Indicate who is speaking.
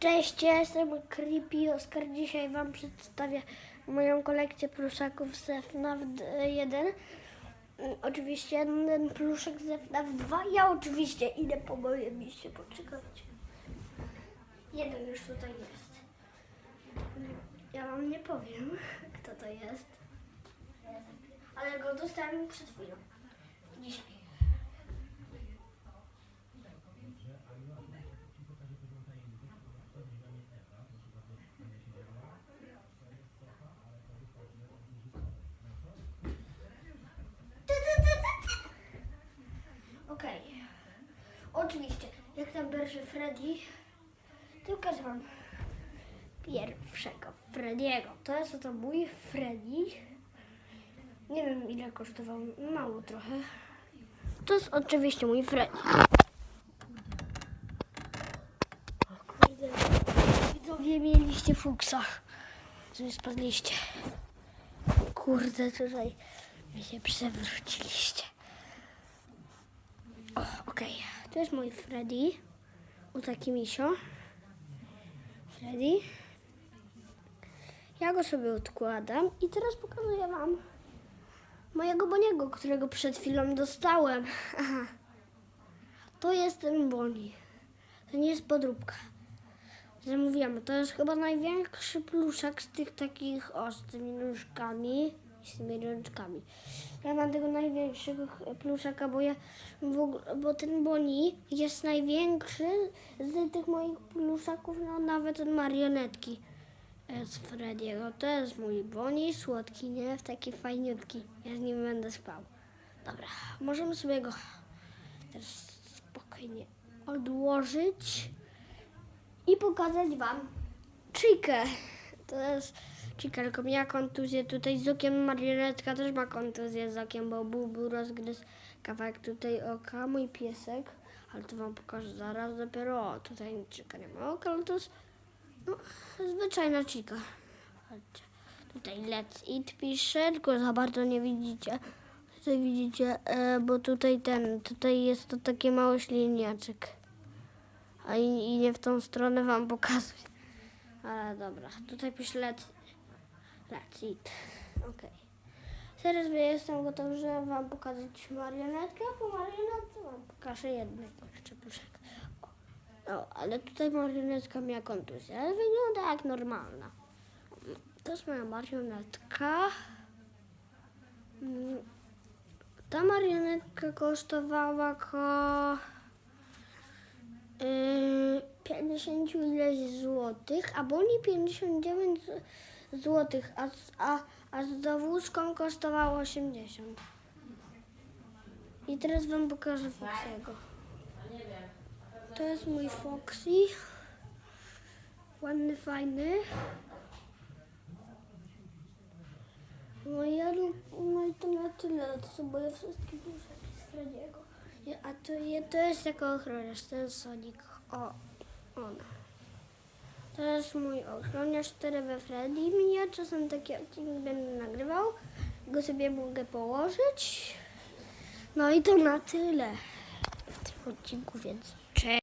Speaker 1: Cześć, ja jestem Creepy Oskar. Dzisiaj Wam przedstawię moją kolekcję pluszaków z FNAF 1. Mm, Oczywiście ten pluszek z FNAF 2. Ja oczywiście idę po moje mieście, poczekajcie. Jeden już tutaj jest. Ja Wam nie powiem, kto to jest. Ale go dostałem przed chwilą. Dzisiaj. Oczywiście, jak tam pierwszy Freddy, to pokażę wam pierwszego Frediego. To jest oto mój Freddy. Nie wiem ile kosztował, mało trochę. To jest oczywiście mój Freddy. Kurde, widzowie mieliście fuksa, że spadliście. Kurde, tutaj mi się przewróciliście. To jest mój Freddy. O taki misio. Freddy. Ja go sobie odkładam i teraz pokazuję wam mojego Boniego, którego przed chwilą dostałem. To jest ten Boni. To nie jest podróbka. Zamówiłem. To jest chyba największy pluszak z tych takich o, z tymi nóżkami z tymi rączkami. Ja mam tego największego pluszaka, bo ja ogóle, bo ten Boni jest największy z tych moich pluszaków, no nawet od marionetki e, z Frediego. To jest mój Boni, słodki, nie? Taki fajniutki. Ja z nim będę spał. Dobra, możemy sobie go teraz spokojnie odłożyć i pokazać Wam Chikę. To jest Tylko miała kontuzję tutaj z okiem. Marionetka też ma kontuzję z okiem, bo był, był rozgryz kawałek tutaj oka. Mój piesek, ale to Wam pokażę zaraz. Dopiero o, tutaj Chica nie ma oka, ale to jest no, zwyczajna Chica. Chodźcie. Tutaj Let's Eat pisze, tylko za bardzo nie widzicie. Tutaj widzicie, e, bo tutaj ten, tutaj jest to taki mały śliniaczek. A i, i nie w tą stronę wam pokazuję. Ale dobra, tutaj piszę let's, let's eat. Okej. Teraz jestem gotowy, żeby wam pokazać marionetkę, po marionetce wam pokażę jednego jeszcze pluszek. O, o, ale tutaj marionetka miała kontuzję, ale wygląda jak normalna. To jest moja marionetka. Mm, Ta marionetka kosztowała ko... Yy, 50 ileś złotych, a boli 59 z- złotych, a, a, a z dowózką kosztowało 80. I teraz wam pokażę Foxy'ego. To jest mój Foxy. Ładny, fajny. No ja no i to na tyle, to są moje wszystkie duszeki z A to, to jest jako ochroniarz, jest Sonic. O, on. To jest mój ochroniarz, który we Freddy. Ja czasem taki odcinek będę nagrywał. Go sobie mogę położyć. No i to na tyle w tym odcinku, więc